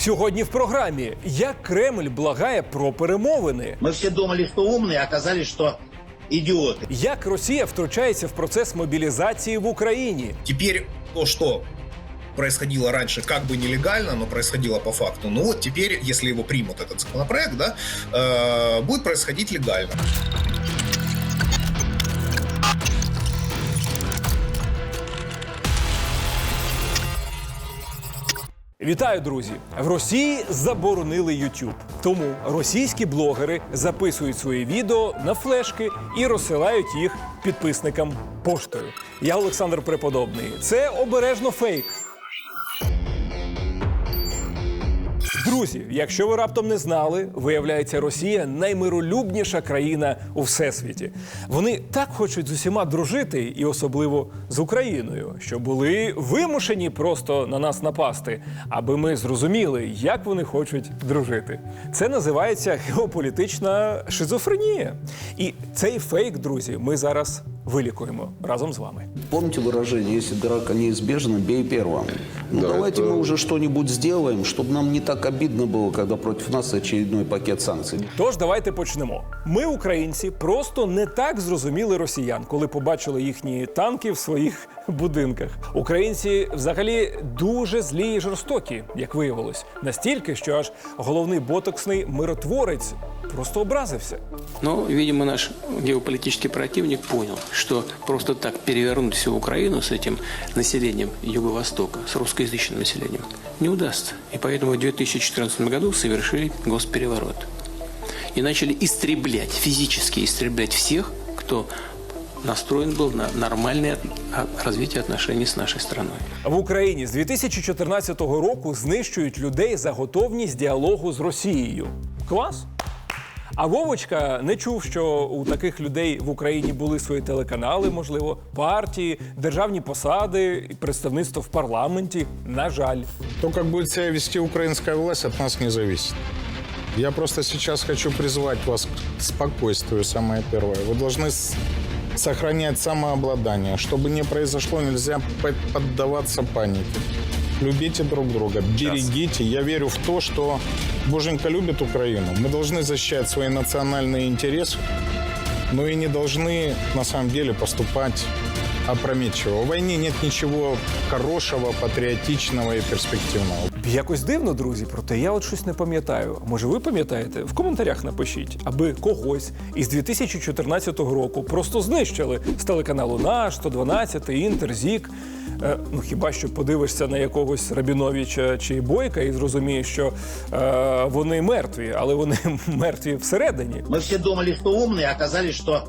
Сьогодні в програмі як Кремль благає про перемовини, Мы все думали, что умные, а оказались, что идиоты. як Росія втручається в процес мобілізації в Україні, Теперь то, что происходило раньше как бы нелегально, но происходило по факту, ну вот теперь, если его примут, этот законопроект, да, э, будет происходить легально. Вітаю, друзі! В Росії заборонили YouTube. Тому російські блогери записують свої відео на флешки і розсилають їх підписникам поштою. Я Олександр Преподобний. Це обережно фейк. Друзі, якщо ви раптом не знали, виявляється, Росія наймиролюбніша країна у всесвіті. Вони так хочуть з усіма дружити, і особливо з Україною, що були вимушені просто на нас напасти, аби ми зрозуміли, як вони хочуть дружити. Це називається геополітична шизофренія. І цей фейк, друзі, ми зараз вилікуємо разом з вами. Помните выражение, если драка неизбежна, бей первым. Ну Да, давайте это- мы уже что-нибудь сделаем, чтобы нам не так обидно было, когда против нас очередной пакет санкций. Тож давайте почнемо. Ми, українці, просто не так зрозуміли росіян, коли побачили їхні танки в своїх будинках. Українці взагалі дуже злі і жорстокі, як виявилось, настільки, що аж головний ботоксний миротворець просто образився. Но, видимо, наш геополитический противник понял, что просто так перевернуть всю Украину с этим населением Юго-Востока, с русскоязычным населением, не удастся. И поэтому в 2014 году совершили госпереворот. И начали истреблять, физически истреблять всех, кто настроен был на нормальное от- а- развитие отношений с нашей страной. В Україні з 2014 року знищують людей за готовність діалогу з Росією. Клас. А Вовочка не чув, що у таких людей в Україні були свої телеканали, можливо, партії, державні посади, і представництво в парламенті. На жаль. То, как будет себя вести украинская власть, от нас не зависит. Я просто сейчас хочу призвать вас к спокойствию, самое первое. Вы должны с- сохранять самообладание. Чтобы не произошло, нельзя по- поддаваться панике. Любите друг друга, берегите. Я верю в то, что Боженька любит Украину. Мы должны защищать свои национальные интересы, но и не должны на самом деле поступать опрометчиво. В войне нет ничего хорошего, патриотичного и перспективного. Якось дивно, друзі, проте я от щось не пам'ятаю. Може, ви пам'ятаєте? В коментарях напишіть, аби когось із 2014 року просто знищили з телеканалу Наш, 112, Інтер, Зік. Е, ну хіба що подивишся на якогось Рабіновича чи Бойка і зрозумієш, що е, вони мертві, але вони мертві всередині. Мы все думали, что умные, а оказались, что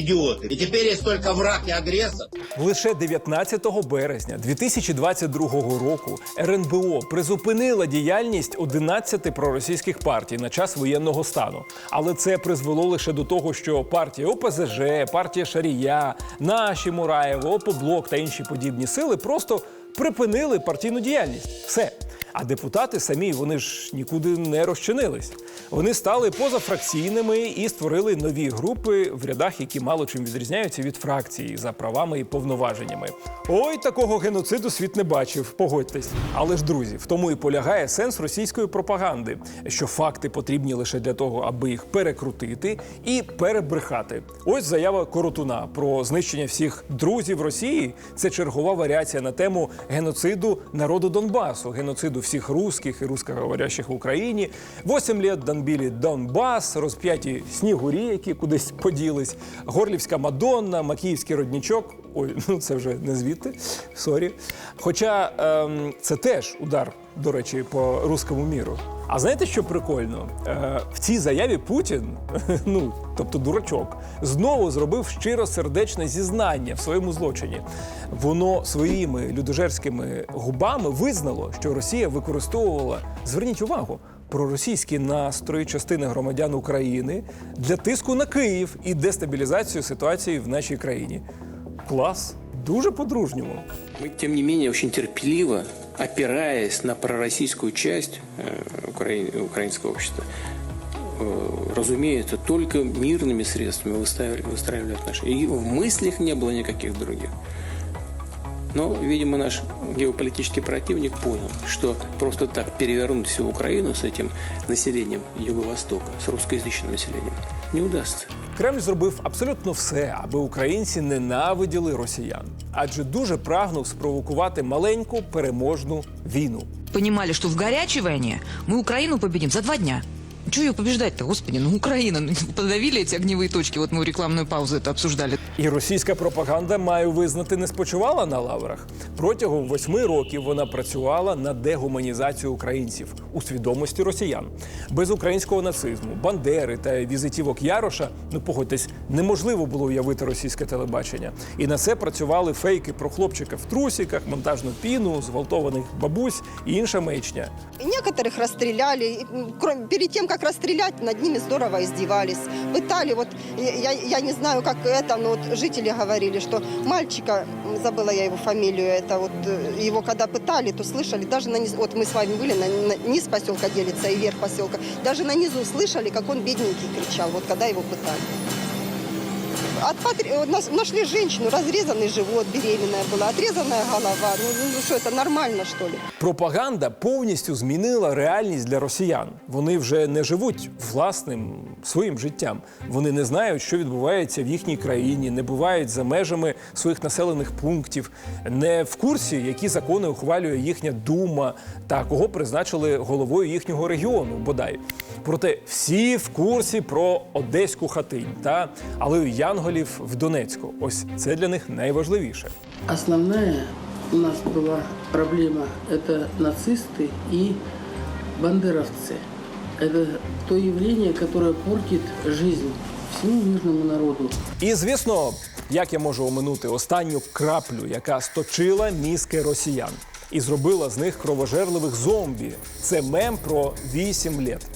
идиоты. И теперь есть только враг и агрессор. Лише 19 березня 2022 року РНБО призупинила діяльність 11 проросійських партій на час воєнного стану. Але це призвело лише до того, що партія ОПЗЖ, партія Шарія, наші Мураєво, Опоблок та інші подібні сили просто припинили партійну діяльність. Все. А депутати самі вони ж нікуди не розчинились. Вони стали позафракційними і створили нові групи в рядах, які мало чим відрізняються від фракції за правами і повноваженнями. Ой, такого геноциду світ не бачив, погодьтесь. Але ж друзі, в тому і полягає сенс російської пропаганди, що факти потрібні лише для того, аби їх перекрутити і перебрехати. Ось заява Коротуна про знищення всіх друзів Росії. Це чергова варіація на тему геноциду народу Донбасу, геноциду всіх русских і русскоговорящих в Україні. Восім літ Донбілі Донбас, розп'яті снігурі, які кудись поділись, Горлівська Мадонна, Макіївський роднічок. Ой, ну це вже не звідти. Сорі. Хоча ем, це теж удар, до речі, по руському міру. А знаєте, що прикольно? Е, в цій заяві Путін, ну тобто дурачок, знову зробив щиросердечне зізнання в своєму злочині. Воно своїми людожерськими губами визнало, що Росія використовувала, зверніть увагу, проросійські настрої частини громадян України для тиску на Київ і дестабілізацію ситуації в нашій країні. Клас, дуже по-дружньому. Мы, тем не менее, очень терпеливо, опираясь на пророссийскую часть э, украин- украинского общества, э, разумеется, только мирными средствами выстраивали, выстраивали отношения. И в мыслях не было никаких других. Но, видимо, наш геополитический противник понял, что просто так перевернуть всю Украину с этим населением Юго-Востока, с русскоязычным населением, не удастся. Кремль зробив абсолютно все, аби українці ненавиділи росіян, адже дуже прагнув спровокувати маленьку переможну війну. понимали, що в гарячій війні ми Україну побідім за два дня. Чего ее побеждать-то, господи? Ну, Украина, ну, подавили эти огневые точки. Вот мы в рекламную паузу это обсуждали. І російська пропаганда, маю визнати, не спочивала на лаврах. Протягом восьми років вона працювала на дегуманізацію українців у свідомості росіян. Без українського нацизму, бандери та візитівок Яроша, ну погодьтесь, неможливо було уявити російське телебачення. І на це працювали фейки про хлопчика в трусіках, монтажну піну, зґвалтованих бабусь і інша маячня. И Некоторых расстреляли. И, м, кроме- Перед тем, как расстрелять, над ними здорово издевались. Пытали, вот я, я не знаю, как это, но вот жители говорили, что мальчика, забыла я его фамилию, это вот э, его когда пытали, то слышали, даже на низ, вот мы с вами были, на, на низ поселка делится и верх поселка, даже на низу слышали, как он бедненький кричал, вот когда его пытали. От патри- э, нас- Нашли женщину, разрезанный живот, беременная была, отрезанная голова. Ну, ну что, это нормально, что ли? Пропаганда повністю змінила реальність для росіян. Вони вже не живуть власним своїм життям. Вони не знають, що відбувається в їхній країні, не бувають за межами своїх населених пунктів, не в курсі, які закони ухвалює їхня дума та кого призначили головою їхнього регіону. Бодай проте всі в курсі про одеську хатинь та алею Янголів в Донецьку. Ось це для них найважливіше. Основная у нас была проблема – это нацисты и бандеровцы. Это то явление, которое портит жизнь всему мирному народу. І звісно, як я можу оминути останню краплю, яка сточила мізки росіян і зробила з них кровожерливих зомбі. Це мем про 8 літ.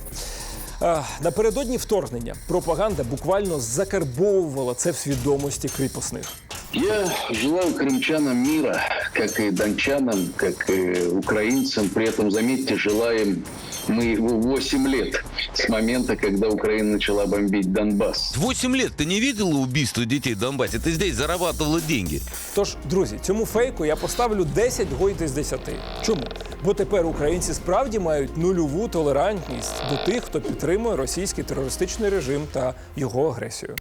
А, Напередодні вторгнення пропаганда буквально закарбовувала це в свідомості кріпосних. Я желаю крымчанам мира, как и дончанам, как и украинцам. При этом, заметьте, желаем мы его 8 лет с момента, когда Украина начала бомбить Донбасс. Восемь лет ты не видела убийство детей в Донбассе? Ты здесь зарабатывала деньги. Тож, друзі, цьому фейку я поставлю 10 гойди з 10. Чому? Бо тепер українці справді мають нульову толерантність до тих, хто підтримує російський терористичний режим та його агресію.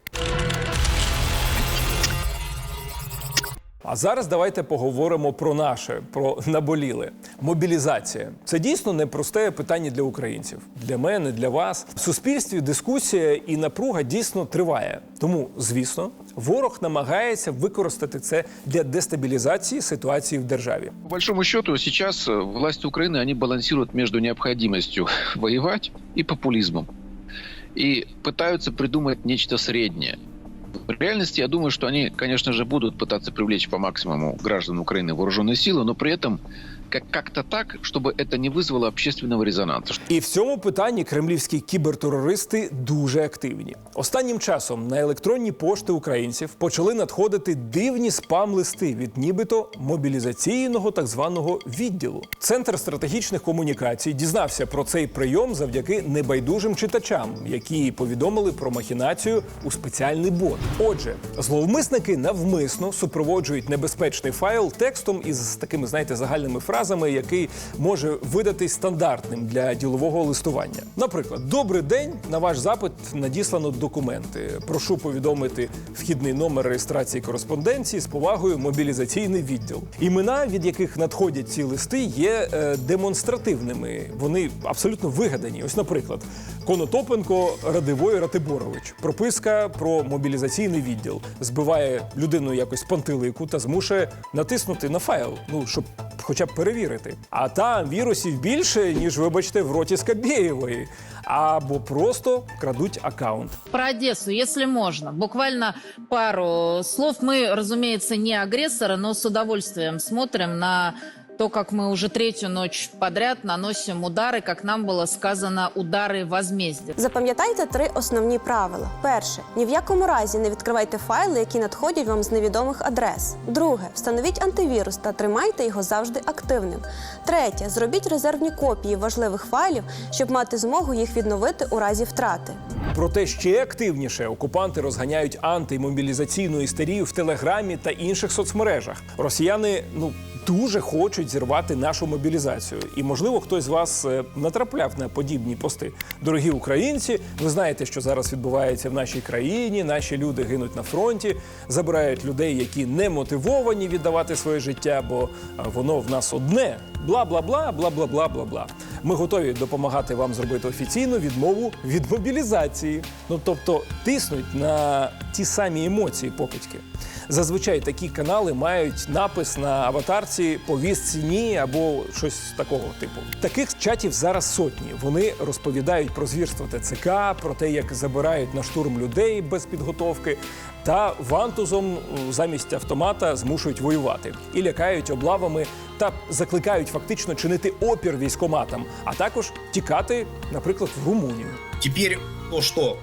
А зараз давайте поговоримо про наше, про наболіле. Мобілізація це дійсно непросте питання для українців, для мене, для вас. В суспільстві дискусія і напруга дійсно триває. Тому, звісно, ворог намагається використати це для дестабілізації ситуації в державі. По большому счету, сейчас э, власти Украины, они балансируют между необходимостью воевать и популизмом. И пытаются придумать нечто среднее. В реальности, я думаю, что они, конечно же, будут пытаться привлечь по максимуму граждан Украины в вооруженные силы, но при этом как- как-то так, чтобы это не вызвало общественного резонанса. І в цьому питанні кремлівські кібертерористи дуже активні. Останнім часом на електронні пошти українців почали надходити дивні спам-листи від нібито мобілізаційного так званого відділу. Центр стратегічних комунікацій дізнався про цей прийом завдяки небайдужим читачам, які повідомили про махінацію у спеціальний бот. Отже, зловмисники навмисно супроводжують небезпечний файл текстом із такими, знаєте, загальними фразами, який може видатись стандартним для ділового листування. Наприклад, добрий день. На ваш запит надіслано документи. Прошу повідомити вхідний номер реєстрації кореспонденції з повагою мобілізаційний відділ. Імена, від яких надходять ці листи, є е, демонстративними. Вони абсолютно вигадані. Ось, наприклад, Конотопенко Радивой Ратиборович. Прописка про мобілізаційний відділ збиває людину якось з пантелику та змушує натиснути на файл, ну щоб хоча б перевірити. А там вірусів більше, ніж, вибачте, в роті Скабєєвої. Або просто крадуть акаунт. Про Одессу, если можно. Буквально пару слов. Мы, разумеется, не агрессоры, но с удовольствием смотрим на то, как мы уже третью ночь подряд наносим удары, как нам было сказано, удары возмездия. Запам'ятайте три основні правила: перше ні в якому разі не відкривайте файли, які надходять вам з невідомих адрес. Друге, встановіть антивірус та тримайте його завжди активним. Третє, зробіть резервні копії важливих файлів, щоб мати змогу їх відновити у разі втрати. Проте ще активніше окупанти розганяють антимобілізаційну істерію в телеграмі та інших соцмережах. Росіяни ну дуже хочуть зірвати нашу мобілізацію. І можливо, хтось з вас е, натрапляв на подібні пости. Дорогі українці, ви знаєте, що зараз відбувається в нашій країні. Наші люди гинуть на фронті, забирають людей, які не мотивовані віддавати своє життя, бо е, воно в нас одне. Бла бла бла, бла бла бла бла бла. Ми готові допомагати вам зробити офіційну відмову від мобілізації. Ну тобто тиснуть на ті самі емоції покидьки. Зазвичай такі канали мають напис на аватарці повістці ні або щось такого типу. Таких чатів зараз сотні. Вони розповідають про звірство ТЦК, про те, як забирають на штурм людей без підготовки, та вантузом замість автомата змушують воювати і лякають облавами та закликають фактично чинити опір військоматам, а також тікати, наприклад, в Румунію. Теперь то, что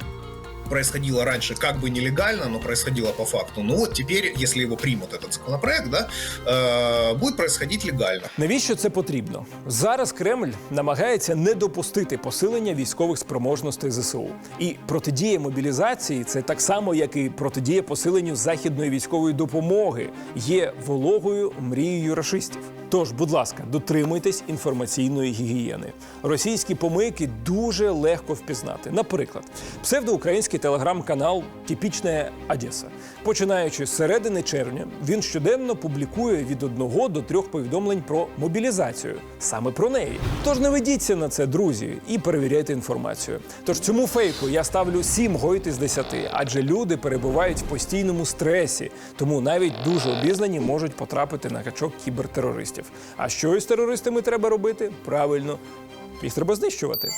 происходило раньше как бы нелегально, но происходило по факту. Ну вот теперь, если его примут, этот законопроект, да, э, будет происходить легально. Навіщо це потрібно? Зараз Кремль намагається не допустити посилення військових спроможностей ЗСУ. І протидія мобілізації це так само, як і протидія посиленню західної військової допомоги, є вологою мрією рашистів. Тож, будь ласка, дотримуйтесь інформаційної гігієни. Російські помийки дуже легко впізнати. Наприклад, псевдоукраїнський телеграм-канал Типічна Одеса. Починаючи з середини червня, він щоденно публікує від одного до трьох повідомлень про мобілізацію. Саме про неї. Тож не ведіться на це, друзі, і перевіряйте інформацію. Тож цьому фейку я ставлю 7 гойт із 10, адже люди перебувають в постійному стресі, тому навіть дуже обізнані можуть потрапити на качок кібертерористів. А що із терористами треба робити? Правильно, їх треба знищувати.